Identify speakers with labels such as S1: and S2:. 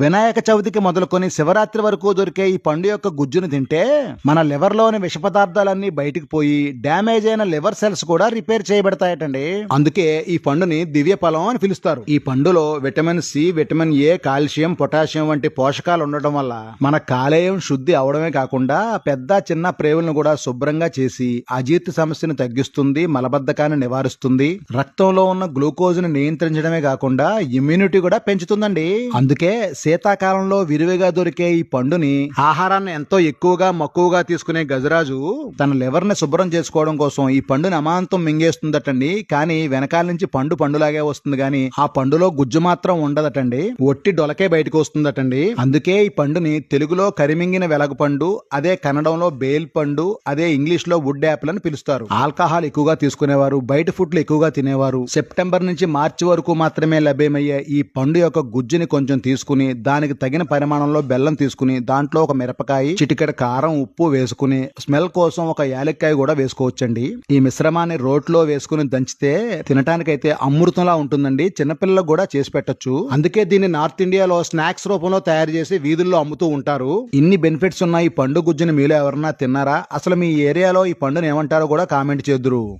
S1: వినాయక చవితికి మొదలుకొని శివరాత్రి వరకు దొరికే ఈ పండు యొక్క గుజ్జును తింటే మన లివర్లోని విష పదార్థాలన్నీ బయటికి పోయి డ్యామేజ్ అయిన లివర్ సెల్స్ కూడా రిపేర్ చేయబడతాయటండి. అందుకే ఈ పండుని దివ్య ఫలం అని పిలుస్తారు. ఈ పండులో vitamin C vitamin A calcium potassium వంటి పోషకాలు ఉండటం వల్ల మన కాలేయం శుద్ధి అవడమే కాకుండా పెద్ద చిన్న ప్రేవులను కూడా శుభ్రంగా చేసి అజీర్తి సమస్యను తగ్గిస్తుంది మలబద్ధకాన్ని నివారిస్తుంది. రక్తంలో ఉన్న గ్లూకోజ్ను నియంత్రించడమే కాకుండా ఇమ్యూనిటీ కూడా పెంచుతుందండి. అందుకే శీతాకాలంలో విరివిగా దొరికే ఈ పండుని ఆహారాన్ని ఎంతో ఎక్కువగా మక్కువగా తీసుకునే గజరాజు తన లివర్ని శుభ్రం చేసుకోవడం కోసం ఈ పండుని అమాంతం మింగేస్తుందటండి. కానీ వెనకాల నుంచి పండు పండులాగే వస్తుంది గాని ఆ పండులో గుజ్జు మాత్రం ఉండదటండి. ఒట్టి డొలకే బయటకు వస్తుందటండి. అందుకే ఈ పండుని తెలుగులో కరిమింగిన వెలగ పండు అదే కన్నడంలో బేల్ పండు అదే ఇంగ్లీష్లో వుడ్ యాపిల్ అని పిలుస్తారు. ఆల్కహాల్ ఎక్కువగా తీసుకునేవారు బయట ఫుడ్లు ఎక్కువగా తినేవారు. సెప్టెంబర్ నుంచి మార్చి వరకు మాత్రమే లభ్యమయ్యే ఈ పండు యొక్క గుజ్జుని కొంచెం తీసుకుని దానికి తగిన పరిమాణంలో బెల్లం తీసుకుని దాంట్లో ఒక మిరపకాయ చిటికెడ కారం ఉప్పు వేసుకుని స్మెల్ కోసం ఒక యాలక్కాయ కూడా వేసుకోవచ్చండి. ఈ మిశ్రమాన్ని రోట్లో వేసుకుని దంచితే తినటానికైతే అమృతంలా ఉంటుందండి. చిన్నపిల్లలకు కూడా చేసి పెట్టొచ్చు. అందుకే దీన్ని నార్త్ ఇండియాలో స్నాక్స్ రూపంలో తయారు చేసి వీధుల్లో అమ్ముతూ ఉంటారు. ఇన్ని బెనిఫిట్స్ ఉన్న ఈ పండు గుజ్జుని మీలో ఎవరన్నా తిన్నారా? అసలు మీ ఏరియాలో ఈ పండుని ఏమంటారో కూడా కామెంట్ చేద్దురు.